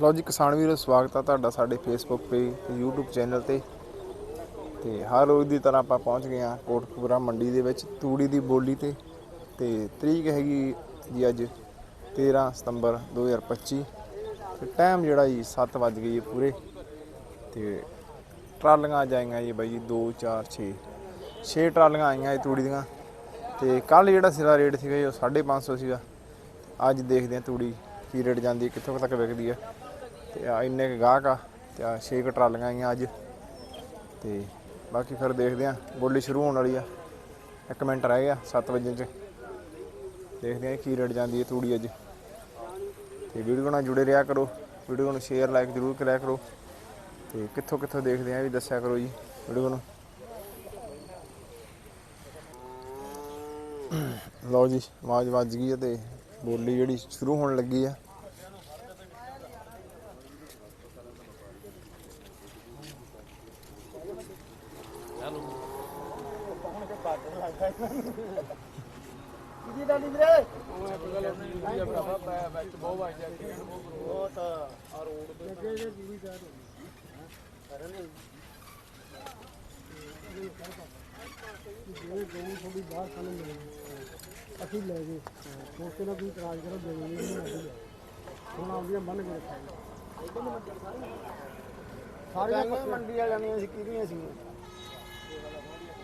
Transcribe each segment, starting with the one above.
ਲਓ ਜੀ, ਕਿਸਾਨ ਵੀਰੋ, ਸਵਾਗਤ ਆ ਤੁਹਾਡਾ ਸਾਡੇ ਫੇਸਬੁੱਕ ਪੇਜ ਤੇ, YouTube ਚੈਨਲ ਤੇ। ਤੇ ਹਰ ਰੋਜ਼ ਦੀ ਤਰ੍ਹਾਂ ਆਪਾਂ ਪਹੁੰਚ ਗਏ ਆ ਕੋਟਕਪੂਰਾ ਮੰਡੀ ਦੇ ਵਿੱਚ, ਤੂੜੀ ਦੀ ਬੋਲੀ ਤੇ। ਤੇ ਤਰੀਕ ਹੈਗੀ ਜੀ ਅੱਜ 13 ਸਤੰਬਰ 2025 ਤੇ ਟਾਈਮ ਜਿਹੜਾ ਜੀ 7 ਵੱਜ ਗਈ ਹੈ ਪੂਰੇ। ਤੇ ਟਰਾਲੀਆਂ ਜਾਈਆਂ ਜੀ ਬਾਈ ਜੀ 2 4 6 6 ਟਰਾਲੀਆਂ ਆਈਆਂ ਜੀ ਤੂੜੀ ਦੀਆਂ। ਤੇ ਕੱਲ ਜਿਹੜਾ ਸਿਰਾ ਰੇਟ ਸੀਗਾ ਜੀ, ਉਹ 550 ਸੀਗਾ। ਅੱਜ ਦੇਖਦੇ ਆ ਤੂੜੀ ਕੀ ਰੇਟ ਜਾਂਦੀ ਹੈ, ਕਿੱਥੋਂ ਤੱਕ ਵਿਕਦੀ ਆ ਤੇ ਆ ਇੰਨੇ ਕੁ ਗਾਹਕ ਆ ਤੇ ਆ 6 ਕੁ ਟਰਾਲੀਆਂ ਆਈਆਂ ਅੱਜ। ਤੇ ਬਾਕੀ ਫਿਰ ਦੇਖਦੇ ਆ ਬੋਲੀ ਸ਼ੁਰੂ ਹੋਣ ਵਾਲੀ ਆ। ਇੱਕ ਮਿੰਟ ਰਹਿ ਗਿਆ 7 ਵਜੇ ਚ। ਦੇਖਦੇ ਆ ਕੀ ਰੇਟ ਜਾਂਦੀ ਹੈ ਤੂੜੀ ਅੱਜ। ਤੇ ਵੀਡੀਓ ਨਾਲ ਜੁੜੇ ਰਿਹਾ ਕਰੋ, ਵੀਡੀਓ ਨੂੰ ਸ਼ੇਅਰ ਲਾਈਕ ਜ਼ਰੂਰ ਕਰਿਆ ਕਰੋ। ਤੇ ਕਿੱਥੋਂ ਕਿੱਥੋਂ ਦੇਖਦੇ ਆ ਇਹ ਵੀ ਦੱਸਿਆ ਕਰੋ ਜੀ, ਵੀਡੀਓ ਨੂੰ। ਲਓ ਜੀ, ਆਵਾਜ਼ ਵੱਜ ਗਈ ਹੈ ਤੇ ਬੋਲੀ ਜਿਹੜੀ ਸ਼ੁਰੂ ਹੋਣ ਲੱਗੀ ਆ। ਜੀ ਡਾਲੀ ਵੀਰੇ ਅਸੀਂ ਲੈ ਗਏ ਸੋਚਦੇ ਨਾ ਕੋਈ ਇਤਰਾਜ਼ ਕਰੋ ਦੇ ਨਹੀਂ ਹੁਣ ਆਉਂਦੀਆਂ ਬੰਨ ਕੇ ਰੱਖਾਂਗੇ ਸਾਰੀਆਂ ਮੰਡੀ ਵਾਲਿਆਂ ਅਸੀਂ ਕਿਹਦੀਆਂ ਸੀ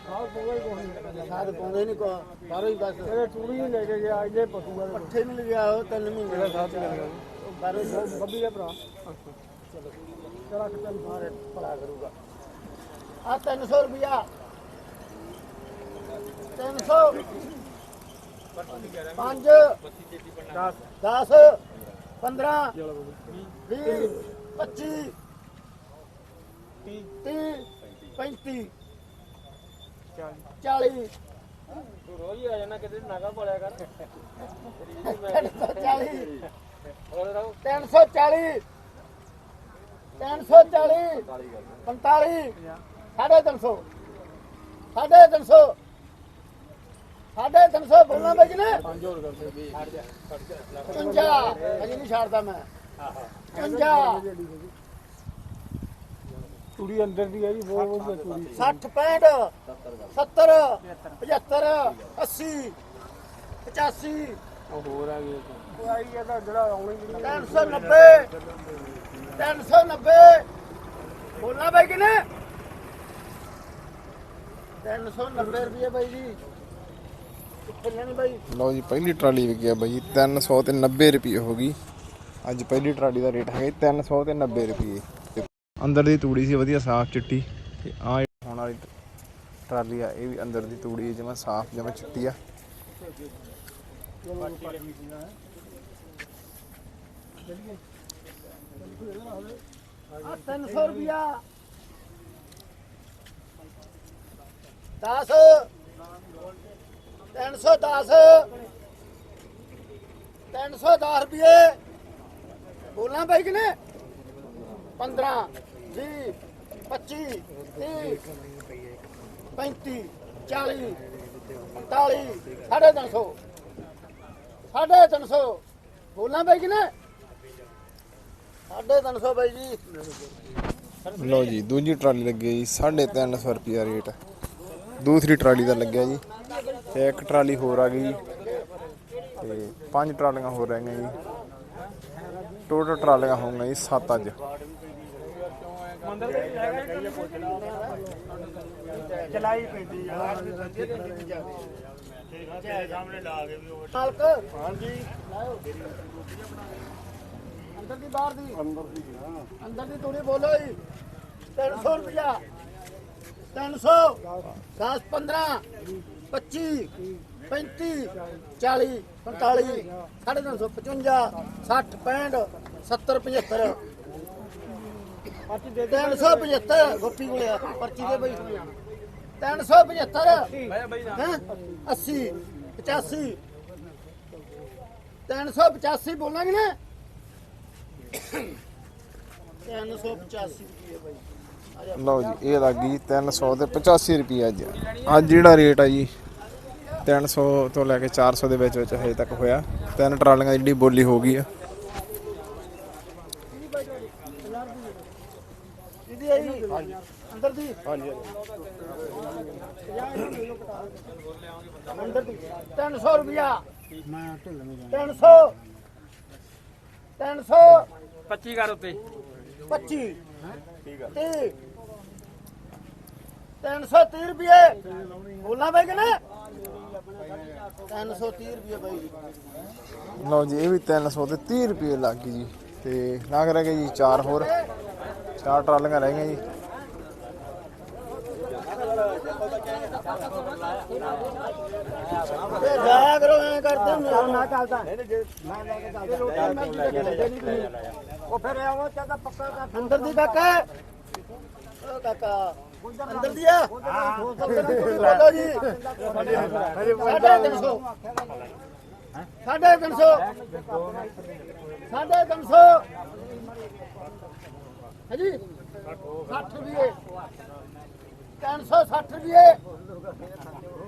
ਸਾਹ ਪਾਉਂਦੇ ਨਹੀਂ ਕੋ ਬਾਹਰੋਂ ਹੀ ਬਸ। ਇਹ ਟੂੜੀ ਹੀ ਲੈ ਕੇ ਗਿਆ ਇਹਦੇ ਪਸ਼ੂ ਵਾਲੇ ਪੱਠੇ ਨਹੀਂ ਲਿਆ ਉਹ ਤਿੰਨ ਮਹੀਨੇ ਦਾ ਸਾਥ ਲੈ ਗਿਆ ਬਾਹਰੋਂ ਹੀ ਬੱਬੀ ਦਾ ਭਰਾ। ਚਲੋ। ਚਲਾ ਕੇ ਤੈਨੂੰ ਸਾਰੇ ਭਲਾ ਕਰੂਗਾ। ਆ 300 ਰੁਪਿਆ 300 5 10 15 20 25 30 35 40 ਰੋਜ਼ ਹੀ ਆ ਜਾਣਾ ਕਿਤੇ ਨਾਗਾ ਪਾਲਿਆ ਕਰ। 340 ਹੋਰ ਰਹੋ 340 340 45 ਸਾਢੇ 300 ਸਾਢੇ 300 ਸਾਢੇ 300 ਬੋਲਣਾ ਬਈ ਨੇ। ਪੰਜ ਹੋਰ ਛੱਡ ਜਾ। 55 ਅਜੇ ਨਹੀਂ ਛੱਡਦਾ ਮੈਂ। 55 ਕੁੜੀ ਅੰਦਰ ਦੀ ਹੈ ਜੀ ਬਹੁਤ ਵਧੀਆ ਕੁੜੀ 60 65 70 75 80 85 ਉਹ ਹੋਰ ਆ ਗਏ ਉਹ ਆਈ ਇਹਦਾ ਜਿਹੜਾ ਆਉਣੀ 390 390 ਬੋਲਣਾ ਬਾਈ ਕਿਨੇ? 390 ਰੁਪਏ ਬਾਈ ਜੀ। ਕਿੱਥੇ ਲੈਣੀ ਬਾਈ? ਲਓ ਜੀ ਪਹਿਲੀ ਟਰਾਲੀ ਵਿਕਿਆ ਬਾਈ ਜੀ 300 ਤੇ 90 ਰੁਪਏ ਹੋ ਗਈ। ਅੱਜ ਪਹਿਲੀ ਟਰਾਲੀ ਦਾ ਰੇਟ ਹੈਗਾ ਜੀ 300 ਤੇ 90 ਰੁਪਏ ਅੰਦਰ ਦੀ ਤੂੜੀ ਸੀ, ਵਧੀਆ ਸਾਫ਼ ਚਿੱਟੀ ਤੇ ਆ ਹੁਣ ਵਾਲੀ ਟਰਾਲੀ ਆ, ਇਹ ਵੀ ਅੰਦਰ ਦੀ ਤੂੜੀ ਜਿਵੇਂ ਸਾਫ਼, ਜਿਵੇਂ ਚਿੱਟੀ ਆ। ਆ 300 ਰੁਪਿਆ 10 310 310 ਰੁਪਏ। ਬੋਲਾਂ ਬਾਈ ਕਿਨੇ 15 20 25 30 35 40 45 ਸਾਢੇ 300 ਸਾਢੇ 300 ਬੋਲਣਾ ਬਾਈ ਕਿਨੇ ਸਾਢੇ 300 ਬਾਈ ਜੀ। ਲਓ ਜੀ, ਦੂਜੀ ਟਰਾਲੀ ਲੱਗੀ ਜੀ 350 ਰੁਪਿਆ ਰੇਟ। ਦੂਸਰੀ ਟਰਾਲੀ ਦਾ ਲੱਗਿਆ ਜੀ, ਤੇ ਇੱਕ ਟਰਾਲੀ ਹੋਰ ਆ ਗਈ ਜੀ, ਤੇ ਪੰਜ ਟਰਾਲੀਆਂ ਹੋਰ ਰਹਿ ਗਈਆਂ ਜੀ। ਟੋਟਲ ਟਰਾਲੀਆਂ ਹੋਣਗੀਆਂ ਜੀ 7 ਅੱਜ। ਚਲਾਈ ਪੈਂਦੀ ਯਾਰ ਸਾਹਮਣੇ ਲਾ ਕੇ ਵੀ ਉਹ ਮਾਲਕ ਹਾਂਜੀ। ਅੰਦਰ ਦੀ ਬਾਹਰ ਦੀ। ਅੰਦਰ ਦੀ ਅੰਦਰ ਦੀ ਤੂੜੀ ਬੋਲੋ ਜੀ। 300 ਰੁਪਿਆ 300 10 15 25 35 40 45 350 55 60 65 70 75 375 ਗੋਪੀ ਕੋਲੇ ਆ, ਪਰਚੀ ਦੇ ਬਈ 375 ਹੈਂ? 80 85 385 ਬੋਲਾਂਗੇ ਨਾ? 385 ਰੁਪਏ ਬਈ। ਲਓ ਜੀ ਇਹ ਲੱਗ ਗਈ 300 ਤੇ 85 ਰੁਪਏ ਅੱਜ। ਅੱਜ ਜਿਹੜਾ ਰੇਟ ਆ ਜੀ 300 ਤੋਂ ਲੈ ਕੇ 400 ਦੇ ਵਿੱਚ ਵਿੱਚ ਹਜੇ ਤੱਕ ਹੋਇਆ। ਤਿੰਨ ਟਰਾਲੀਆਂ ਦੀ ਜਿਹੜੀ ਬੋਲੀ ਹੋ ਗਈ ਆ। ਹਾਂਜੀ। ਅੰਦਰ ਦੀ। ਹਾਂਜੀ ਅੰਦਰ ਦੀ। 300 ਰੁਪਿਆ ਮੈਂ ਢਿੱਲ ਨਹੀਂ 300 300 25 ਕਰ ਉੱਤੇ। 25 ਠੀਕ ਹੈ 30 330 ਰੁਪਏ। ਬੋਲਣਾ ਬਈ ਕਿ ਨਾ 330 ਰੁਪਏ ਬਈ। ਲਓ ਜੀ ਇਹ ਵੀ 300 ਤੇ 30 ਰੁਪਏ ਲੱਗ ਗਈ ਜੀ। ਤੇ ਨਾਗ ਰਹਿ ਗਏ ਜੀ ਚਾਰ ਹੋਰ। ਚਾਰ ਟਰਾਲੀਆਂ ਰਹਿ ਗਈਆਂ ਜੀ। ਜਾਇਆ ਕਰੋ ਐ ਕਰਦੇ ਮੇਰਾ ਨਾ ਚੱਲਦਾ ਮੈਂ ਲੈ ਕੇ ਚੱਲਦਾ ਮੈਂ ਕੀ ਲੈਂਦੇ ਨਹੀਂ ਉਹ ਫਿਰ ਆਵੋ ਚਾਹਦਾ ਪੱਕਾ ਕਰ ਅੰਦਰ ਦੀ ਕਾਕਾ ਓ ਕਾਕਾ ਅੰਦਰ ਦੀ ਆ ਬੋਲੋ ਜੀ ਸਾਢੇ ਤਿੰਨ ਸੌ ਸਾਢੇ ਤਿੰਨ ਸੌ। ਸਾਢੇ ਤਿੰਨ ਸੌ। ਹਾਂਜੀ 60 ਰੁਪਏ 360 ਰੁਪਏ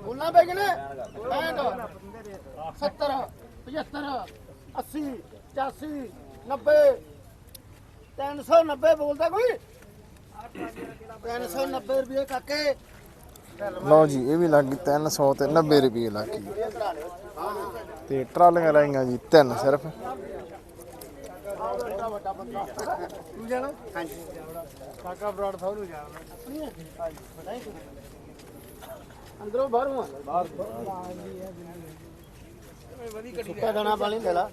ਬੋਲਣਾ ਪੈ ਗਏ 70 75 80 85 90 390 ਬੋਲਦਾ ਕੋਈ? 390 ਰੁਪਏ ਕਾਕੇ। ਲਓ ਜੀ, ਇਹ ਵੀ ਲੱਗ ਗਈ 300 ਤੇ 90 ਰੁਪਏ ਲੱਗ ਗਈ। ਤੇ ਟਰਾਲੀਆਂ ਲਾਈਆਂ ਜੀ ਤਿੰਨ ਸਿਰਫ। ਤੂੰ ਜਾਣਾ ਹਾਂਜੀ। ਕਾਕਾ ਬਰਾੜ ਸਾਹਿਬ ਨੂੰ ਜਾਣਾ ਅੰਦਰੋਂ ਬਾਹਰੋਂ ਬਾਹਰ ਸੁੱਕਾ ਦਾਣਾ ਪਾਣੀ ਲੈ ਲਾ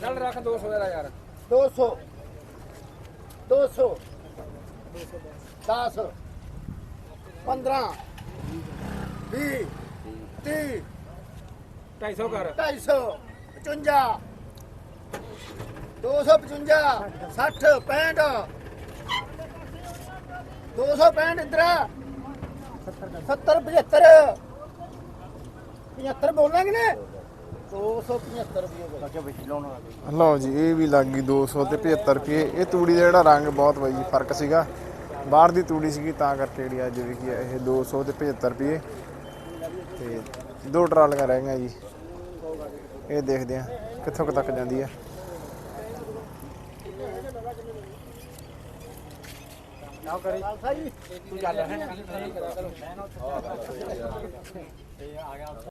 ਚੱਲ ਰੱਖ 200 ਦਾ ਯਾਰ 200 200 10 15 20 30 250 ਕਰ। 250 55 255 60 65 265 ਇਧਰ 70 75 75 ਬੋਲਾਂਗੇ ਨੇ 275 ਰੁਪਏ ਬੱਚਾ ਵਿੱਚ ਲਾਉਣਾ ਲਓ ਜੀ ਇਹ ਵੀ ਲੱਗ ਗਈ 200 ਤੇ 75 ਰੁਪਏ। ਇਹ ਤੂੜੀ ਦਾ ਜਿਹੜਾ ਰੰਗ ਬਹੁਤ ਬਾਈ ਜੀ ਫ਼ਰਕ ਸੀਗਾ। ਬਾਹਰ ਦੀ ਤੂੜੀ ਸੀਗੀ ਤਾਂ ਕਰਕੇ ਜਿਹੜੀ ਅੱਜ ਵਿਕੀ ਆ ਇਹ 200 ਤੇ 75 ਰੁਪਏ। ਤੇ ਦੋ ਟਰਾਲੀਆਂ ਰਹਿ ਗਈਆਂ ਜੀ। ਇਹ ਦੇਖਦੇ ਆ ਕਿੱਥੋਂ ਕੁ ਤੱਕ ਜਾਂਦੀ ਆ। ਖਾਲਸਾ ਜੀ। ਤੂੰ ਚੱਲ। ਹੈ